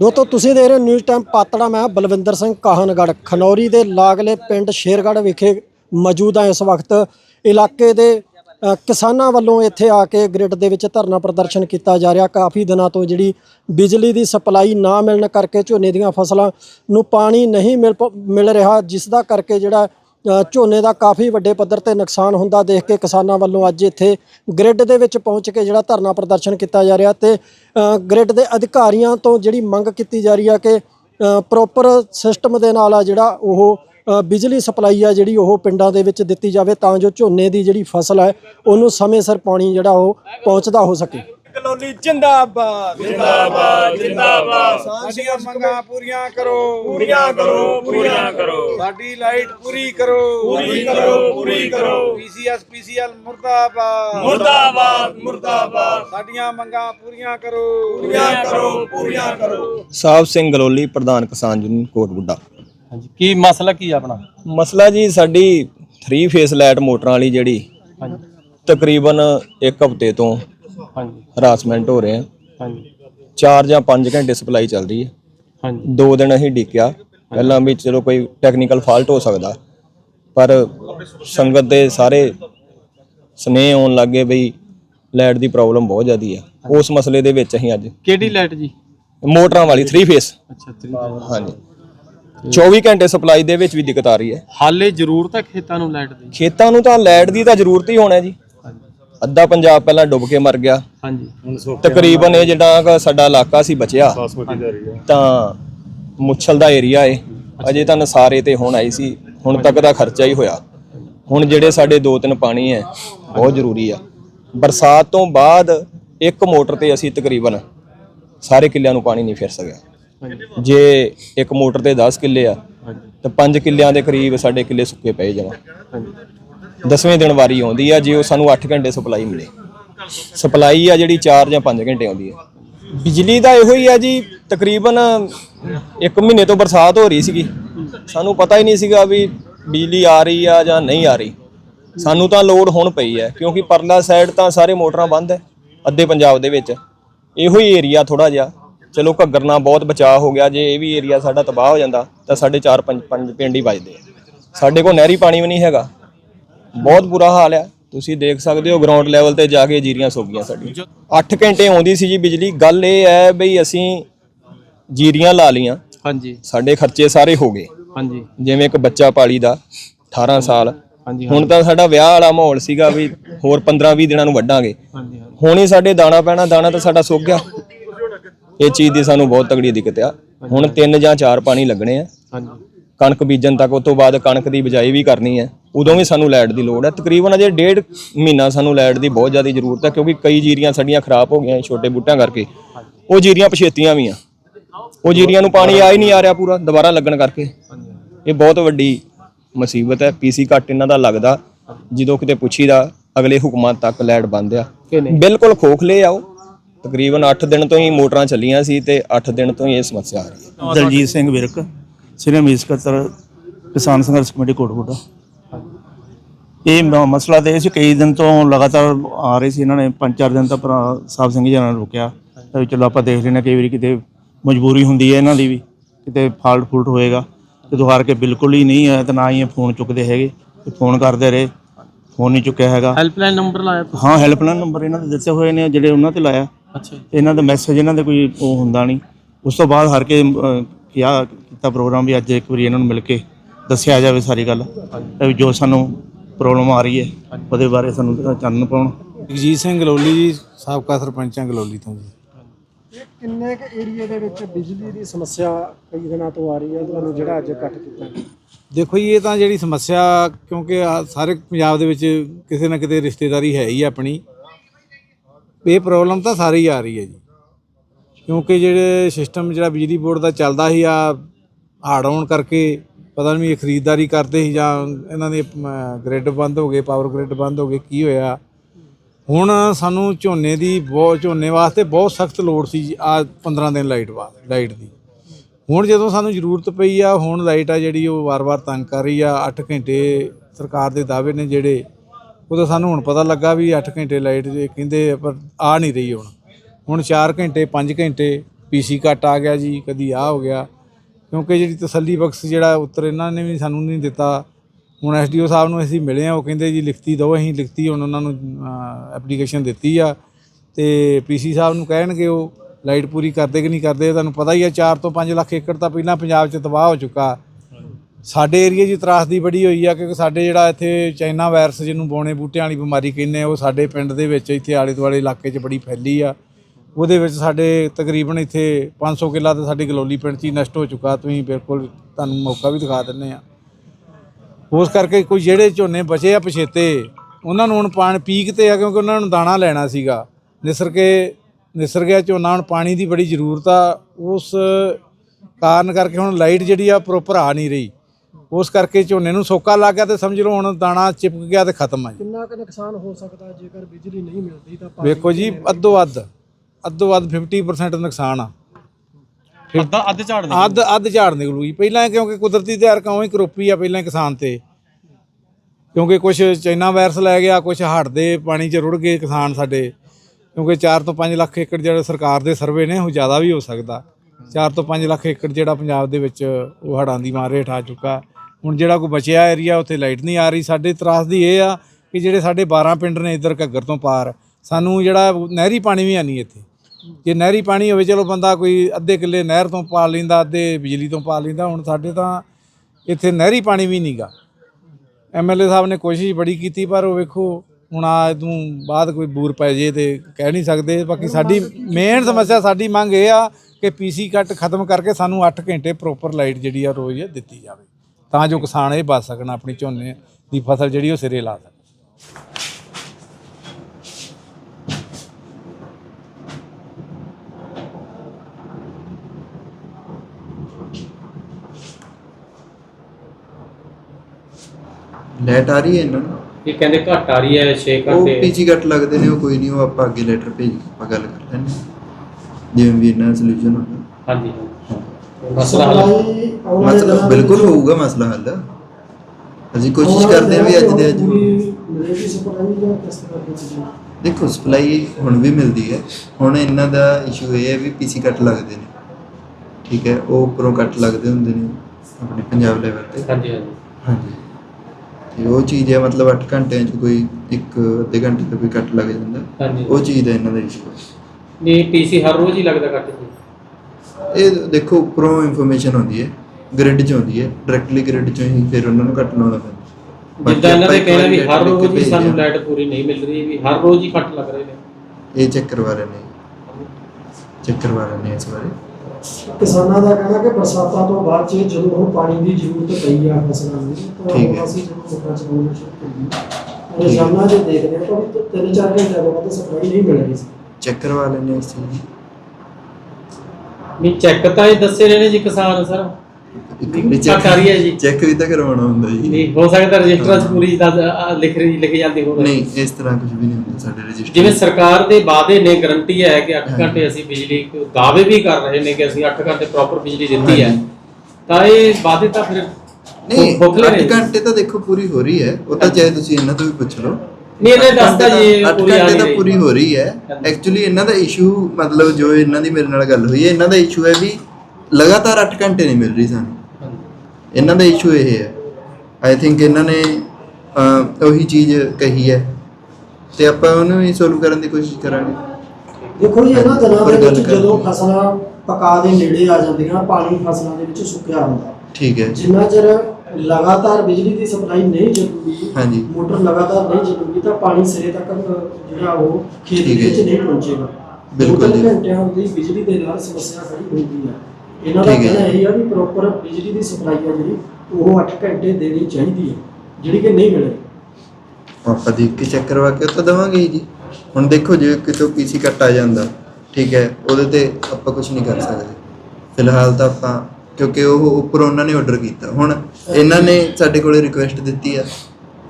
ਦੋਸਤੋ ਤੁਸੀਂ ਦੇਖ ਰਹੇ ਹੋ ਨਿਊਜ਼ ਟਾਈਮ ਪਾਤੜਾ ਮੈਂ ਬਲਵਿੰਦਰ ਸਿੰਘ ਕਾਹਨਗੜ੍ਹ ਖਨੌਰੀ ਦੇ ਲਾਗਲੇ ਪਿੰਡ ਸ਼ੇਰਗੜ੍ਹ ਵਿਖੇ ਮੌਜੂਦ ਹਾਂ ਇਸ ਵਕਤ। ਇਲਾਕੇ ਦੇ ਅ, ਕਿਸਾਨਾਂ ਵੱਲੋਂ ਇੱਥੇ ਆ ਕੇ ਗ੍ਰਿਡ ਦੇ ਵਿੱਚ ਧਰਨਾ ਪ੍ਰਦਰਸ਼ਨ ਕੀਤਾ ਜਾ ਰਿਹਾ। ਕਾਫੀ ਦਿਨਾਂ ਤੋਂ ਜਿਹੜੀ ਬਿਜਲੀ ਦੀ ਸਪਲਾਈ ਨਾ ਮਿਲਣ ਕਰਕੇ ਝੋਨੇ ਦੀਆਂ ਫਸਲਾਂ ਨੂੰ ਪਾਣੀ ਨਹੀਂ ਮਿਲ ਪ- ਮਿਲ ਰਿਹਾ ਜਿਸ ਦਾ ਕਰਕੇ ਜਿਹੜਾ ਝੋਨੇ ਦਾ ਕਾਫੀ ਵੱਡੇ ਪੱਧਰ ਤੇ ਨੁਕਸਾਨ ਹੁੰਦਾ ਦੇਖ ਕੇ ਕਿਸਾਨਾਂ ਵੱਲੋਂ ਅੱਜ ਇੱਥੇ ਗ੍ਰਿਡ ਦੇ ਵਿੱਚ ਪਹੁੰਚ ਕੇ ਜਿਹੜਾ ਧਰਨਾ ਪ੍ਰਦਰਸ਼ਨ ਕੀਤਾ ਜਾ ਰਿਹਾ ਤੇ ਅ, ਗ੍ਰਿਡ ਦੇ ਅਧਿਕਾਰੀਆਂ ਤੋਂ ਜਿਹੜੀ ਮੰਗ ਕੀਤੀ ਜਾ ਰਹੀ ਆ ਕਿ ਪ੍ਰੋਪਰ ਸਿਸਟਮ ਦੇ ਨਾਲ ਆ ਜਿਹੜਾ ਉਹ ਬਿਜਲੀ ਸਪਲਾਈ ਆ ਜਿਹੜੀ ਉਹ ਪਿੰਡਾਂ ਦੇ ਵਿੱਚ ਦਿੱਤੀ ਜਾਵੇ ਤਾਂ ਜੋ ਝੋਨੇ ਦੀ ਜਿਹੜੀ ਫਸਲ ਹੈ ਉਹਨੂੰ ਸਮੇਂ ਸਿਰ ਪਾਣੀ ਜਿਹੜਾ ਉਹ ਪਹੁੰਚਦਾ ਹੋ ਸਕੇ। ਕਲੋਨੀ ਜਿੰਦਾਬਾਦ। ਜਿੰਦਾਬਾਦ ਜਿੰਦਾਬਾਦ। ਸਾਡੀਆਂ ਮੰਗਾਂ ਪੂਰੀਆਂ ਕਰੋ। ਪੂਰੀਆਂ ਕਰੋ ਪੂਰੀਆਂ ਕਰੋ। ਸਾਡੀ ਲਾਈਟ ਪੂਰੀ ਕਰੋ। ਪੂਰੀ ਕਰੋ ਪੂਰੀ ਕਰੋ। ਪੀਸੀਐਸ ਪੀਸੀਐਲ ਮੁਰਦਾਬਾਦ। ਮੁਰਦਾਬਾਦ ਮੁਰਦਾਬਾਦ। ਸਾਡੀਆਂ ਮੰਗਾਂ ਪੂਰੀਆਂ ਕਰੋ। ਪੂਰੀਆਂ ਕਰੋ ਪੂਰੀਆਂ ਕਰੋ। ਸਾਹਿਬ ਸਿੰਘ ਗਲੋਲੀ ਪ੍ਰਧਾਨ ਕਿਸਾਨ ਯੂਨੀਅਨ ਕੋਟਬੁੱਡਾ ਹਾਂਜੀ ਕੀ ਮਸਲਾ ਕੀ ਆ ਆਪਣਾ? ਮਸਲਾ ਜੀ ਸਾਡੀ 3 ਫੇਸ ਲਾਈਟ ਮੋਟਰਾਂ ਵਾਲੀ ਜਿਹੜੀ ਹਾਂਜੀ। ਤਕਰੀਬਨ 1 ਹਫ਼ਤੇ ਤੋਂ ਹਾਂਜੀ। ਹਰਾਸਮੈਂਟ ਹੋ ਰਹੇ ਆ। ਹਾਂਜੀ। 4 ਜਾਂ 5 ਘੰਟੇ ਸਪਲਾਈ ਚੱਲ ਰਹੀ ਹੈ ਹਾਂਜੀ। ਦੋ ਦਿਨ ਅਸੀਂ ਡਿੱਕਿਆ। ਪਹਿਲਾਂ ਵੀ ਚਲੋ ਕੋਈ ਟੈਕਨੀਕਲ ਫਾਲਟ ਹੋ ਸਕਦਾ। ਪਰ ਸੰਗਤ ਦੇ ਸਾਰੇ ਸਨੇਹ ਆਉਣ ਲੱਗੇ ਬਈ ਲਾਈਟ ਦੀ ਪ੍ਰੋਬਲਮ ਬਹੁਤ ਜ਼ਿਆਦੀ ਆ। ਉਸ ਮਸਲੇ ਦੇ ਵਿੱਚ ਅਸੀਂ ਅੱਜ ਕਿਹੜੀ ਲਾਈਟ ਜੀ? ਮੋਟਰਾਂ ਵਾਲੀ 3 ਫੇਸ ਅੱਛਾ ਤਰੀ ਹਾਂਜੀ। 24 ਘੰਟੇ ਸਪਲਾਈ ਦੇ ਵਿੱਚ ਵੀ ਦਿੱਕਤ ਆ ਰਹੀ ਹੈ। ਹਾਲੇ ਜ਼ਰੂਰਤ ਹੈ ਖੇਤਾਂ ਨੂੰ ਲਾਈਟ ਦੀ? ਖੇਤਾਂ ਨੂੰ ਤਾਂ ਲਾਈਟ ਦੀ ਤਾਂ ਜ਼ਰੂਰਤ ਹੀ ਹੋਣਾ ਜੀ। ਅੱਧਾ ਪੰਜਾਬ ਪਹਿਲਾਂ ਡੁੱਬ ਕੇ ਮਰ ਗਿਆ। ਹਾਂਜੀ। ਤਕਰੀਬਨ ਇਹ ਜਿਹੜਾ ਸਾਡਾ ਇਲਾਕਾ ਸੀ ਬਚਿਆ। ਤਾਂ ਮੁੱਛਲ ਦਾ ਏਰੀਆ ਏ। ਅਜੇ ਤਾਂ ਨਸਾਰੇ ਤੇ ਹੁਣ ਆਈ ਸੀ। ਹੁਣ ਤੱਕ ਦਾ ਖਰਚਾ ਹੀ ਹੋਇਆ। ਹੁਣ ਜਿਹੜੇ ਸਾਡੇ ਦੋ ਤਿੰਨ ਪਾਣੀ ਹੈ ਬਹੁਤ ਜ਼ਰੂਰੀ ਆ। ਬਰਸਾਤ ਤੋਂ ਬਾਅਦ ਇੱਕ ਮੋਟਰ ਤੇ ਅਸੀਂ ਤਕਰੀਬਨ ਸਾਰੇ ਕਿੱਲਿਆਂ ਨੂੰ ਪਾਣੀ ਨਹੀਂ ਫਿਰ ਸਕਿਆ। ਜੇ ਇੱਕ ਮੋਟਰ ਤੇ 10 ਕਿੱਲੇ ਆ ਤਾਂ 5 ਕਿੱਲਿਆਂ ਦੇ ਕਰੀਬ ਸਾਡੇ ਕਿੱਲੇ ਸੁੱਕੇ ਪਏ ਜਮਾ। ਹਾਂਜੀ ਦਸਵੇਂ ਦਿਨ ਵਾਰੀ ਆਉਂਦੀ ਆ, ਜੇ ਉਹ ਸਾਨੂੰ 8 ਘੰਟੇ ਸਪਲਾਈ ਮਿਲੇ। ਸਪਲਾਈ ਆ ਜਿਹੜੀ 4 ਜਾਂ 5 ਘੰਟੇ ਆਉਂਦੀ ਹੈ ਬਿਜਲੀ ਦਾ ਇਹੋ ਹੀ ਆ ਜੀ, ਤਕਰੀਬਨ ਇੱਕ ਮਹੀਨੇ ਤੋਂ ਬਰਸਾਤ ਹੋ ਰਹੀ ਸੀਗੀ। ਸਾਨੂੰ ਪਤਾ ਹੀ ਨਹੀਂ ਸੀਗਾ ਵੀ ਬਿਜਲੀ ਆ ਰਹੀ ਆ ਜਾਂ ਨਹੀਂ ਆ ਰਹੀ। ਸਾਨੂੰ ਤਾਂ ਲੋਡ ਹੁਣ ਪਈ ਹੈ, ਕਿਉਂਕਿ ਪਰਲਾ ਸਾਈਡ ਤਾਂ ਸਾਰੇ ਮੋਟਰਾਂ ਬੰਦ ਹੈ, ਅੱਧੇ ਪੰਜਾਬ ਦੇ ਵਿੱਚ। ਇਹੋ ਹੀ ਏਰੀਆ ਥੋੜਾ ਜਿਹਾ। ਚਲੋ ਘੱਗਰ ਨਾਲ ਬਹੁਤ ਬਚਾਅ ਹੋ ਗਿਆ, ਜੇ ਇਹ ਵੀ ਏਰੀਆ ਸਾਡਾ ਤਬਾਹ ਹੋ ਜਾਂਦਾ, ਤਾਂ ਸਾਡੇ 4 5 5 ਪਿੰਡ ਹੀ ਵੱਜਦੇ ਆ। ਸਾਡੇ ਕੋਲ ਨਹਿਰੀ ਪਾਣੀ ਵੀ ਨਹੀਂ ਹੈਗਾ। ਬਹੁਤ ਬੁਰਾ ਹਾਲ ਆ ਤੁਸੀਂ ਦੇਖ ਸਕਦੇ ਹੋ ਗਰਾਊਂਡ ਲੈਵਲ ਤੇ ਜਾ ਕੇ ਜੀਰੀਆਂ ਸੁੱਕ ਗਈਆਂ ਸਾਡੀਆਂ। 8 ਘੰਟੇ ਆਉਂਦੀ ਸੀ ਜੀ ਬਿਜਲੀ। ਗੱਲ ਇਹ ਹੈ ਬਈ ਅਸੀਂ ਜੀਰੀਆਂ ਲਾ ਲੀਆਂ ਹਾਂਜੀ। ਸਾਡੇ ਖਰਚੇ ਸਾਰੇ ਹੋ ਗਏ। ਹਾਂਜੀ। ਜਿਵੇਂ ਇੱਕ ਬੱਚਾ ਪਾਲੀ ਦਾ 18 ਸਾਲ। ਹਾਂਜੀ ਹੁਣ ਤਾਂ ਸਾਡਾ ਵਿਆਹ ਵਾਲਾ ਮਾਹੌਲ ਸੀਗਾ ਵੀ ਹੋਰ 15-20 ਦਿਨਾਂ ਨੂੰ ਵੱਢਾਂਗੇ। ਹੁਣ ਹੀ ਸਾਡੇ ਦਾਣਾ ਪੈਣਾ ਦਾਣਾ ਤਾਂ ਸਾਡਾ ਸੁੱਕ ਗਿਆ। ਇਹ ਚੀਜ਼ ਦੀ ਸਾਨੂੰ ਬਹੁਤ ਤਗੜੀ ਦਿੱਕਤ ਆ। ਹੁਣ ਤਿੰਨ ਜਾਂ ਚਾਰ ਪਾਣੀ ਲੱਗਣੇ ਆ। ਹਾਂਜੀ। ਕਣਕ ਬੀਜਣ ਤੱਕ ਉਸ ਤੋਂ ਬਾਅਦ ਕਣਕ ਦੀ ਬਿਜਾਈ ਵੀ ਕਰਨੀ ਹੈ। ਉਦੋਂ ਵੀ ਸਾਨੂੰ ਲਾਈਟ ਦੀ ਲੋੜ ਹੈ। ਤਕਰੀਬਨ ਅਜੇ ਡੇਢ ਮਹੀਨਾ ਸਾਨੂੰ ਲਾਈਟ ਦੀ ਬਹੁਤ ਜ਼ਿਆਦਾ ਜ਼ਰੂਰਤ ਹੈ ਕਿਉਂਕਿ ਕਈ ਜੀਰੀਆਂ ਸਾਡੀਆਂ ਖਰਾਬ ਹੋ ਗਈਆਂ ਛੋਟੇ ਬੂਟਿਆਂ ਕਰਕੇ। ਉਹ ਜੀਰੀਆਂ ਪਛੇਤੀਆਂ ਵੀ ਆ। ਉਹ ਜੀਰੀਆਂ ਨੂੰ ਪਾਣੀ ਆ ਹੀ ਨਹੀਂ ਆ ਰਿਹਾ ਪੂਰਾ ਦੁਬਾਰਾ ਲੱਗਣ ਕਰਕੇ। ਇਹ ਬਹੁਤ ਵੱਡੀ ਮੁਸੀਬਤ ਹੈ। ਪੀਸੀ ਘੱਟ ਇਹਨਾਂ ਦਾ ਲੱਗਦਾ ਜਦੋਂ ਕਿਤੇ ਪੁੱਛੀਦਾ ਅਗਲੇ ਹੁਕਮਾਂ ਤੱਕ ਲਾਈਟ ਬੰਦ ਆ। ਬਿਲਕੁਲ ਖੋਖਲੇ ਆ ਉਹ। ਤਕਰੀਬਨ 8 ਦਿਨ ਤੋਂ ਹੀ ਮੋਟਰਾਂ ਚੱਲੀਆਂ ਸੀ ਤੇ 8 ਦਿਨ ਤੋਂ ਹੀ ਇਹ ਸਮੱਸਿਆ ਆ ਰਹੀ ਹੈ। ਦਲਜੀਤ ਸਿੰਘ ਵਿਰਕ ਸੀਨੀਅਰ ਮੀਤ ਸਕੱਤਰ ਕਿਸਾਨ ਸੰਘਰਸ਼ ਕਮੇਟੀ ਕੋਟਪੁਰਾ ਇਹ ਮ- ਮਸਲਾ ਤੇ ਇਹ ਸੀ ਕਈ ਦਿਨ ਤੋਂ ਲਗਾਤਾਰ ਆ ਰਹੇ ਸੀ ਇਹਨਾਂ ਨੇ ਪੰਜ ਚਾਰ ਦਿਨ ਤਾਂ ਭਰਾ ਸਾਹਿਬ ਸਿੰਘ ਜੀ ਨਾਲ ਰੁਕਿਆ। ਤੇ ਚਲੋ ਆਪਾਂ ਦੇਖ ਲੈਣਾ ਕਈ ਵਾਰੀ ਕਿਤੇ ਮਜਬੂਰੀ ਹੁੰਦੀ ਹੈ ਇਹਨਾਂ ਦੀ ਵੀ ਕਿਤੇ ਫਾਲਟ ਫੁਲਟ ਹੋਏਗਾ। ਜਦੋਂ ਹਾਰ ਕੇ ਬਿਲਕੁਲ ਹੀ ਨਹੀਂ ਆਇਆ ਤਾਂ ਨਾ ਹੀ ਇਹ ਫੋਨ ਚੁੱਕਦੇ ਹੈਗੇ ਤੇ ਫੋਨ ਕਰਦੇ ਰਹੇ ਫੋਨ ਨਹੀਂ ਚੁੱਕਿਆ ਹੈਗਾ। ਹੈਲਪਲਾਈਨ ਨੰਬਰ ਲਾਇਆ ਤੁਸੀਂ? ਹਾਂ ਹੈਲਪਲਾਈਨ ਨੰਬਰ ਇਹਨਾਂ ਦੇ ਦਿੱਤੇ ਹੋਏ ਨੇ ਜਿਹੜੇ ਉਹਨਾਂ ਤੇ ਲਾਇਆ। ਅੱਛਾ ਜੀ। ਇਹਨਾਂ ਦਾ ਮੈਸੇਜ ਇਹਨਾਂ ਦੇ ਕੋਈ ਉਹ ਹੁੰਦਾ ਨਹੀਂ। ਉਸ ਤੋਂ ਬਾਅਦ ਹਰ ਕੇ ਅਹ, ਕਿਹਾ ਕੀਤਾ ਪ੍ਰੋਗਰਾਮ ਵੀ ਅੱਜ ਇੱਕ ਵਾਰੀ ਇਹਨਾਂ ਨੂੰ ਮਿਲ ਕੇ ਦੱਸਿਆ ਜਾਵੇ ਸਾਰੀ ਗੱਲ। ਤੇ ਵੀ ਜੋ ਸਾਨੂੰ ਪ੍ਰੋਬਲਮ ਆ ਰਹੀ ਹੈ। ਉਹਦੇ ਬਾਰੇ ਸਾਨੂੰ ਚਾਨਣ ਪਾਉਣ। ਜਗਜੀਤ ਸਿੰਘ ਗਲੋਲੀ ਜੀ ਸਾਬਕਾ ਸਰਪੰਚਾਂ ਗਲੋਲੀ ਤੋਂ ਜੀ। ਇਹ ਕਿੰਨੇ ਕੁ ਏਰੀਏ ਦੇ ਵਿੱਚ ਬਿਜਲੀ ਦੀ ਸਮੱਸਿਆ ਕਈ ਦਿਨਾਂ ਤੋਂ ਆ ਰਹੀ ਹੈ? ਤੁਹਾਨੂੰ ਜਿਹੜਾ ਅੱਜ ਇਕੱਠ ਕੀਤਾ? ਦੇਖੋ ਜੀ ਇਹ ਤਾਂ ਜਿਹੜੀ ਸਮੱਸਿਆ ਕਿਉਂਕਿ ਸਾਰੇ ਪੰਜਾਬ ਦੇ ਵਿੱਚ ਕਿਸੇ ਨਾ ਕਿਤੇ ਰਿਸ਼ਤੇਦਾਰੀ ਹੈ ਹੀ ਆਪਣੀ। ਇਹ ਪ੍ਰੋਬਲਮ ਤਾਂ ਸਾਰੀ ਆ ਰਹੀ ਹੈ ਜੀ। ਕਿਉਂਕਿ ਜਿਹੜੇ ਸਿਸਟਮ ਜਿਹੜਾ ਬਿਜਲੀ ਬੋਰਡ ਦਾ ਚੱਲਦਾ ਸੀ ਆ ਹਾੜ ਆਉਣ ਕਰਕੇ ਪਤਾ ਨਹੀਂ ਇਹ ਖਰੀਦਦਾਰੀ ਕਰਦੇ ਸੀ ਜਾਂ ਇਹਨਾਂ ਦੇ ਗ੍ਰਿਡ ਬੰਦ ਹੋ ਗਏ ਪਾਵਰ ਗ੍ਰਿਡ ਬੰਦ ਹੋ ਗਏ, ਕੀ ਹੋਇਆ। ਹੁਣ ਸਾਨੂੰ ਝੋਨੇ ਦੀ ਬਹੁਤ, ਝੋਨੇ ਵਾਸਤੇ ਬਹੁਤ ਸਖਤ ਲੋੜ ਸੀ ਆ 15 ਦਿਨ ਲਾਈਟ ਵਾ, ਲਾਈਟ ਦੀ। ਹੁਣ ਜਦੋਂ ਸਾਨੂੰ ਜ਼ਰੂਰਤ ਪਈ ਆ, ਹੁਣ ਲਾਈਟ ਆ ਜਿਹੜੀ, ਉਹ ਵਾਰ-ਵਾਰ ਤੰਗ ਕਰ ਰਹੀ ਆ। 8 ਘੰਟੇ ਸਰਕਾਰ ਦੇ ਦਾਅਵੇ ਨੇ ਜਿਹੜੇ, ਉਦੋਂ ਸਾਨੂੰ ਹੁਣ ਪਤਾ ਲੱਗਾ ਵੀ 8 ਘੰਟੇ ਲਾਈਟ ਜੇ ਕਹਿੰਦੇ ਪਰ ਆ ਨਹੀਂ ਰਹੀ ਹੁਣ। ਹੁਣ 4 ਘੰਟੇ 5 ਘੰਟੇ ਪੀਸੀ ਕੱਟ ਆ ਗਿਆ ਜੀ, ਕਦੀ ਆ ਹੋ ਗਿਆ। ਕਿਉਂਕਿ ਜਿਹੜੀ ਤਸੱਲੀ ਬਖਸ਼ ਜਿਹੜਾ ਉੱਤਰ ਇਹਨਾਂ ਨੇ ਵੀ ਸਾਨੂੰ ਨਹੀਂ ਦਿੱਤਾ। ਹੁਣ ਐਸਡੀਓ ਸਾਹਿਬ ਨੂੰ ਅਸੀਂ ਮਿਲੇ ਆ ਉਹ ਕਹਿੰਦੇ ਜੀ ਲਿਖਤੀ ਦਿਓ, ਅਸੀਂ ਲਿਖਤੀ ਹੁਣ ਉਹਨਾਂ ਨੂੰ ਐਪਲੀਕੇਸ਼ਨ ਦਿੱਤੀ ਆ। ਤੇ ਪੀਸੀ ਸਾਹਿਬ ਨੂੰ ਕਹਿਣਗੇ ਉਹ, ਲਾਈਟ ਪੂਰੀ ਕਰਦੇ ਕਿ ਨਹੀਂ ਕਰਦੇ, ਤੁਹਾਨੂੰ ਪਤਾ ਹੀ ਆ 4 ਤੋਂ 5 ਲੱਖ ਏਕੜ ਤਾਂ ਪਹਿਲਾਂ ਪੰਜਾਬ 'ਚ ਤਬਾਹ ਹੋ ਚੁੱਕਾ। ਸਾਡੇ ਏਰੀਆ 'ਚ ਤਰਾਸਦੀ ਬੜੀ ਹੋਈ ਆ, ਕਿਉਂਕਿ ਸਾਡੇ ਜਿਹੜਾ ਇੱਥੇ ਚਾਈਨਾ ਵਾਇਰਸ ਜਿਹਨੂੰ ਬੋਣੇ ਬੂਟਿਆਂ ਵਾਲੀ ਬਿਮਾਰੀ ਕਹਿੰਦੇ ਉਹ ਸਾਡੇ ਪਿੰਡ ਦੇ ਵਿੱਚ ਇੱਥੇ ਆਲੇ ਦੁਆਲੇ ਇਲਾਕੇ 'ਚ ਬੜੀ ਫੈਲੀ ਆ। ਉਹਦੇ ਵਿੱਚ ਸਾਡੇ ਤਕਰੀਬਨ ਇੱਥੇ 500 ਕਿੱਲਾ ਤੇ ਸਾਡੇ ਗਲੋਲੀ ਪਿੰਡ 'ਚ ਨਸ਼ਟ ਹੋ ਚੁੱਕਾ ਤੁਸੀਂ ਬਿਲਕੁਲ ਤੁਹਾਨੂੰ ਮੌਕਾ ਵੀ ਦਿਖਾ ਦਿੰਨੇ ਆ ਉਸ ਕਰਕੇ ਕੋਈ ਜਿਹੜੇ ਝੋਨੇ ਬਚੇ ਆ ਪਛੇਤੇ ਉਹਨਾਂ ਨੂੰ ਹੁਣ ਪਾਣੀ ਪੀਕ ਤੇ ਆ ਕਿਉਂਕਿ ਉਹਨਾਂ ਨੂੰ ਦਾਣਾ ਲੈਣਾ ਸੀਗਾ। ਨਿਸਰ ਕੇ ਨਿਸਰ ਗਿਆ ਝੋਨਾ ਹੁਣ ਪਾਣੀ ਦੀ ਬੜੀ ਜ਼ਰੂਰਤ ਆ। ਉਸ ਕਾਰਨ ਕਰਕੇ ਹੁਣ ਲਾਈਟ ਜਿਹੜੀ ਆ ਪ੍ਰੋਪਰ ਆ ਨਹੀਂ ਰਹੀ। ਉਸ ਕਰਕੇ ਝੋਨੇ ਨੂੰ ਸੋਕਾ ਲੱਗ ਗਿਆ ਤੇ ਸਮਝ ਲਓ ਹੁਣ ਦਾਣਾ ਚਿਪਕ ਗਿਆ ਤੇ ਖਤਮ ਆ ਜੀ। ਕਿੰਨਾ ਕੁ ਨੁਕਸਾਨ ਹੋ ਸਕਦਾ ਜੇਕਰ ਬਿਜਲੀ ਨਹੀਂ ਮਿਲਦੀ ਤਾਂ ਵੇਖੋ ਜੀ ਅੱਧੋ ਅੱਧ। ਅੱਧੋ ਅੱਧ 50% ਨੁਕਸਾਨ ਆ। ਅੱਧਾ ਅੱਧ ਝਾੜ ਦੇ ਅੱਧ ਅੱਧ ਝਾੜ ਨਿਕਲੂ ਜੀ ਪਹਿਲਾਂ ਕਿਉਂਕਿ ਕੁਦਰਤੀ ਤਿਆਰ ਕਾਉਂ ਹੀ ਕਰੋਪੀ ਆ ਪਹਿਲਾਂ ਕਿਸਾਨ ਤੇ? ਕਿਉਂਕਿ ਕੁਝ ਚਾਈਨਾ ਵਾਇਰਸ ਲੈ ਗਿਆ ਕੁਝ ਹੜ੍ਹ ਦੇ ਪਾਣੀ 'ਚ ਰੁੜ ਗਏ ਕਿਸਾਨ ਸਾਡੇ। ਕਿਉਂਕਿ 4 ਤੋਂ 5 ਲੱਖ ਏਕੜ ਜਿਹੜਾ ਸਰਕਾਰ ਦੇ ਸਰਵੇ ਨੇ ਉਹ ਜ਼ਿਆਦਾ ਵੀ ਹੋ ਸਕਦਾ। 4 ਤੋਂ 5 ਲੱਖ ਏਕੜ ਜਿਹੜਾ ਪੰਜਾਬ ਦੇ ਵਿੱਚ ਉਹ ਹੜ੍ਹਾਂ ਦੀ ਮਾਰ ਹੇਠ ਆ ਚੁੱਕਾ। ਹੁਣ ਜਿਹੜਾ ਕੋਈ ਬਚਿਆ ਏਰੀਆ ਉੱਥੇ ਲਾਈਟ ਨਹੀਂ ਆ ਰਹੀ। ਸਾਡੇ ਤਰਾਸ ਦੀ ਇਹ ਆ ਕਿ ਜਿਹੜੇ ਸਾਡੇ 12 ਪਿੰਡ ਨੇ ਇੱਧਰ ਘੱਗਰ ਤੋਂ ਪਾਰ ਸਾਨੂੰ ਜਿਹੜਾ ਨਹਿਰੀ ਪਾਣੀ ਵੀ ਨਹੀਂ ਇੱਥੇ। ਜੇ ਨਹਿਰੀ ਪਾਣੀ ਹੋਵੇ, ਚਲੋ ਬੰਦਾ ਕੋਈ ਅੱਧੇ ਕਿੱਲੇ ਨਹਿਰ ਤੋਂ ਪਾ ਲੈਂਦਾ, ਅੱਧੇ ਬਿਜਲੀ ਤੋਂ ਪਾ ਲੈਂਦਾ, ਹੁਣ ਸਾਡੇ ਤਾਂ ਇੱਥੇ ਨਹਿਰੀ ਪਾਣੀ ਵੀ ਨਹੀਂਗਾ ਐਮਐਲਏ ਸਾਹਿਬ ਨੇ ਕੋਸ਼ਿਸ਼ ਬੜੀ ਕੀਤੀ, ਪਰ ਉਹ ਵੇਖੋ, ਹੁਣ ਆ ਤੋਂ ਬਾਅਦ ਕੋਈ ਬੂਰ ਪੈ ਜੇ ਤੇ ਕਹਿ ਨਹੀਂ ਸਕਦੇ। ਬਾਕੀ ਸਾਡੀ ਮੇਨ ਸਮੱਸਿਆ, ਸਾਡੀ ਮੰਗ ਇਹ ਆ ਕਿ ਪੀਸੀ ਕੱਟ ਖਤਮ ਕਰਕੇ ਸਾਨੂੰ 8 ਘੰਟੇ ਪ੍ਰੋਪਰ ਲਾਈਟ ਜਿਹੜੀ ਆ ਰੋਜ਼ ਦਿੱਤੀ ਜਾਵੇ। ਤਾਂ ਜੋ ਕਿਸਾਨ ਇਹ ਬਚ ਸਕਣ, ਆਪਣੀ ਝੋਨੇ ਦੀ ਫਸਲ ਜਿਹੜੀ ਉਹ ਸਿਰੇ ਲਾ ਸਕਣ। ਲੈਟ ਆ ਰਹੀ ਹੈ ਇਹਨਾਂ ਨੂੰ? ਇਹ ਕਹਿੰਦੇ ਘੱਟ ਆ ਰਹੀ ਹੈ 6 ਉਹ ਘੰਟੇ ਪੀਜੀ ਕੱਟ ਲੱਗਦੇ ਨੇ ਉਹ ਕੋਈ ਨਹੀਂ ਉਹ ਆਪਾਂ ਅੱਗੇ ਲੈਟਰ ਭੇਜ ਕੇ ਆਪਾਂ ਗੱਲ ਕਰ ਲੈਂਦੇ ਹਾਂ। ਜਿਵੇਂ ਵੀ ਇਹਨਾਂ ਦਾ ਸੋਲੂਸ਼ਨ ਹੋਵੇ ਹਾਂਜੀ ਮਸਲਾ ਹੱਲ। ਸਪਲਾਈ ਆਉਣ ਵਾਲੇ ਮਤਲਬ ਦਿਨਾਂ ਬਿਲਕੁਲ ਹੋਊਗਾ ਮਸਲਾ ਹੱਲ। ਅਸੀਂ ਕੋਸ਼ਿਸ਼ ਆਉਣ ਵਾਲੇ ਕਰਦੇ ਹਾਂ ਵੀ ਅੱਜ ਦੇ ਅੱਜ ਦਿਨਾਂ ਵਿੱਚ ਮਿਲੇਗੀ ਸਪਲਾਈ ਜਾਂ ਕਿਸ ਤਰ੍ਹਾਂ ਦੀ ਚੀਜ਼? ਦੇਖੋ ਸਪਲਾਈ ਹੁਣ ਵੀ ਮਿਲਦੀ ਹੈ। ਹੁਣ ਇਹਨਾਂ ਦਾ ਇਸ਼ੂ ਇਹ ਹੈ ਵੀ ਪੀਸੀ ਕੱਟ ਲੱਗਦੇ ਨੇ। ਠੀਕ ਹੈ ਉਹ ਉੱਪਰੋਂ ਕੱਟ ਲੱਗਦੇ ਹੁੰਦੇ ਨੇ ਆਪਣੇ ਪੰਜਾਬ ਲੈਵਲ ਤੇ। ਹਾਂਜੀ ਹਾਂਜੀ। ਹਾਂਜੀ। ਉਹ ਚੀਜ਼ ਹੈ ਮਤਲਬ 8 ਘੰਟਿਆਂ ਚ ਕੋਈ ਇੱਕ ਅੱਧੇ ਘੰਟੇ ਤੇ ਕੋਈ ਕੱਟ ਲੱਗ ਜਾਂਦਾ। ਹਾਂਜੀ। ਉਹ ਚੀਜ਼ ਦਾ ਇਹਨਾਂ ਦਾ ਇਸ਼ੂ ਨਹੀਂ ਪੀਸੀ ਹਰ ਰੋਜ਼ ਹੀ ਲੱਗਦਾ ਕੱਟ ਜੀ ਇਹ ਦੇਖੋ ਉੱਪਰੋਂ ਇਨਫੋਰਮੇਸ਼ਨ ਆਉਂਦੀ ਹੈ ਗ੍ਰਿਡ ਚ ਆਉਂਦੀ ਹੈ ਡਾਇਰੈਕਟਲੀ ਗ੍ਰਿਡ ਚੋਂ ਹੀ ਫਿਰ ਉਹਨਾਂ ਨੂੰ ਕੱਟ ਲਾਉਣਾ ਪੈਂਦਾ। ਜਿੱਦਾਂ ਇਹਨਾਂ ਦੇ ਕਹਿਣਾ ਵੀ ਹਰ ਕੇ ਰੋਜ਼ ਹੀ ਸਾਨੂੰ। ਲਾਈਟ ਪੂਰੀ ਨਹੀਂ ਮਿਲ ਰਹੀ ਵੀ ਹਰ ਰੋਜ਼ ਹੀ ਕੱਟ ਲੱਗ ਰਹੇ ਨੇ। ਇਹ ਚੈੱਕ ਕਰਵਾ ਰਹੇ ਨੇ। ਚੈੱਕ ਕਰਵਾ ਰਹੇ ਨੇ ਇਸ ਬਾਰੇ। ਕਿਸਾਨਾਂ ਦਾ ਕਹਿਣਾ ਕਿ ਬਰਸਾਤਾਂ ਤੋਂ ਬਾਅਦ ਚ ਜਦੋਂ ਹੁਣ ਪਾਣੀ ਦੀ ਜ਼ਰੂਰਤ ਪਈ ਆ ਫਸਲਾਂ ਨੂੰ ਤਾਂ ਠੀਕ ਹੈ। ਅਸੀਂ ਜਦੋਂ ਮੋਟਰਾਂ ਚਲਾਉਣਾ ਸ਼ੁਰੂ ਕਰੀਏ ਰੋਜ਼ਾਨਾ ਜੇ ਦੇਖਦੇ ਹਾਂ ਤਾਂ ਵੀ ਤਿੰਨ ਚਾਰ ਘੰਟੇ ਬਾਅਦ ਸਪਲਾਈ ਨਹੀਂ ਮਿਲ ਰਹੀ ਸੀ। ਚੈੱਕ ਕਰਵਾ ਲੈਣੇ ਇਸ ਚੀਜ਼ ਦੀ ਨਹੀਂ ਚੈੱਕ ਤਾਂ ਇਹ ਦੱਸੇ ਰਹੇ ਨੇ ਜੀ ਕਿਸਾਨ ਸਰ। ਰਹੀ ਹੈ ਜੀ। ਚੈੱਕ ਵੀ ਤਾਂ ਕਰਵਾਉਣਾ ਹੁੰਦਾ ਜੀ। ਨਹੀਂ ਹੋ ਸਕਦਾ ਰਜਿਸਟਰਾਂ 'ਚ ਪੂਰੀ ਲਿਖ ਰਹੀ ਲਿਖ ਜਾਂਦੀ ਹੋਵੇ। ਨਹੀਂ ਇਸ ਤਰ੍ਹਾਂ ਕੁਝ ਵੀ ਨਹੀਂ ਹੁੰਦਾ ਸਾਡੇ ਰਜਿਸਟਰ। ਜਿਵੇਂ ਸਰਕਾਰ ਦੇ ਵਾਅਦੇ ਨੇ ਗਰੰਟੀ ਹੈ ਕਿ 8 ਘੰਟੇ ਅਸੀਂ ਬਿਜਲੀ ਦਾਅਵੇ ਵੀ ਕਰ ਰਹੇ ਨੇ ਕਿ ਅਸੀਂ 8 ਘੰਟੇ ਪ੍ਰੋਪਰ ਬਿਜਲੀ ਦਿੱਤੀ ਹੈ। ਤਾਂ ਇਹ ਵਾਅਦੇ ਤਾਂ ਫਿਰ ਨਹੀਂ ਖੋਖਲੇ 8 ਨੇ। ਘੰਟੇ ਤਾਂ ਦੇਖੋ ਪੂਰੀ ਹੋ ਰਹੀ ਹੈ। ਉਹ ਤਾਂ ਚਾਹੇ ਤੁਸੀਂ ਇਹਨਾਂ ਤੋਂ ਵੀ ਪੁੱਛ ਲਓ। ਨਹੀਂ, ਇਹਨੇ ਦੱਸਤਾ ਜੀ, ਇਹ 8 ਪੂਰੀ ਆ ਤਾਂ। ਪੂਰੀ ਹੋ ਰਹੀ ਹੈ। ਐਕਚੁਅਲੀ ਇਹਨਾਂ ਦਾ ਇਸ਼ੂ ਮਤਲਬ ਜੋ ਇਹਨਾਂ ਦੀ ਮੇਰੇ ਨਾਲ ਗੱਲ ਹੋਈ ਹੈ ਇਹਨਾਂ ਦਾ ਇਸ਼ੂ ਹੈ ਵੀ ਲਗਾਤਾਰ 8 ਘੰਟੇ ਨਹੀਂ ਮਿਲ ਰਹੀ ਸਾਨੂੰ। ਇਹਨਾਂ ਦਾ ਇਸ਼ੂ ਇਹ ਹੈ। ਆਈ ਥਿੰਕ ਇਹਨਾਂ ਨੇ ਉਹੀ ਚੀਜ਼ ਕਹੀ ਹੈ। ਤੇ ਆਪਾਂ ਉਹਨੂੰ ਹੀ ਸੋਲਵ ਕਰਨ ਦੀ ਕੋਸ਼ਿਸ਼ ਕਰਾਂਗੇ। ਦੇਖੋ ਜੀ ਇਹਨਾਂ ਦਿਨਾਂ ਦੇ ਵਿੱਚ ਜਦੋਂ ਫਸਲਾਂ ਪਕਾ ਦੇ ਨੇੜੇ ਆ ਜਾਂਦੀਆਂ ਪਾਣੀ ਫਸਲਾਂ ਦੇ ਵਿੱਚ ਸੁੱਕਿਆ ਹੁੰਦਾ। ਠੀਕ ਹੈ। ਜਿੰਨਾ ਚਿਰ ਲਗਾਤਾਰ ਬਿਜਲੀ ਦੀ ਸਪਲਾਈ ਨਹੀਂ ਚੱਲੂਗੀ ਹਾਂਜੀ। ਮੋਟਰ ਲਗਾਤਾਰ ਨਹੀਂ ਚੱਲੂਗੀ ਤਾਂ ਪਾਣੀ ਸਿਰੇ ਤੱਕ ਜਿਹੜਾ ਉਹ ਖੇਤ ਦੇ ਵਿੱਚ। ਨਹੀਂ ਪਹੁੰਚੇਗਾ। ਬਿਲਕੁਲ ਜੀ। ਘੰਟਿਆਂ ਦੀ ਬਿਜਲੀ ਦੇ ਨਾਲ ਸਮੱਸਿਆ ਖੜੀ ਹੁੰਦੀ ਹੈ। ਇਹਨਾਂ ਦਾ ਠੀਕ ਹੈ ਕਹਿਣਾ ਜੀ। ਇਹ ਆ ਵੀ ਪ੍ਰੋਪਰ ਬਿਜਲੀ ਦੀ ਸਪਲਾਈ ਆ ਜਿਹੜੀ ਉਹ 8 ਘੰਟੇ ਦੇਣੀ ਚਾਹੀਦੀ ਹੈ ਜਿਹੜੀ ਕਿ ਨਹੀਂ ਮਿਲ। ਰਹੀ ਆਪਾਂ ਦੇਖ ਕੇ ਚੈੱਕ ਕਰਵਾ ਕੇ ਤਾਂ ਦੇਵਾਂਗੇ ਹੀ ਜੀ। ਹੁਣ ਦੇਖੋ ਜੇ ਕਿਤੋਂ ਪੀਸੀ ਕੱਟ ਆ ਜਾਂਦਾ ਠੀਕ ਹੈ ਉਹਦੇ ਤੇ ਆਪਾਂ ਕੁਝ ਨਹੀਂ ਕਰ ਸਕਦੇ। ਫਿਲਹਾਲ ਤਾਂ ਆਪਾਂ ਕਿਉਂਕਿ ਉਹ ਉੱਪਰ ਉਹਨਾਂ ਨੇ ਆਰਡਰ ਕੀਤਾ। ਹੁਣ ਇਹਨਾਂ ਨੇ ਸਾਡੇ ਕੋਲੇ ਰਿਕੁਐਸਟ ਦਿੱਤੀ ਆ।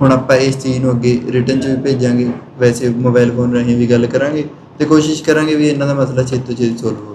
ਹੁਣ ਆਪਾਂ ਇਸ ਚੀਜ਼ ਨੂੰ ਅੱਗੇ ਰਿਟਰਨ ਚ ਵੀ ਭੇਜਾਂਗੇ। ਵੈਸੇ ਮੋਬਾਈਲ ਫੋਨ ਰਾਹੀਂ ਵੀ ਗੱਲ ਕਰਾਂਗੇ ਤੇ ਕੋਸ਼ਿਸ਼ ਕਰਾਂਗੇ ਵੀ ਇਹਨਾਂ ਦਾ ਮਸਲਾ ਛੇਤੀ ਤੋਂ ਛੇਤੀ ਸੋਲਵ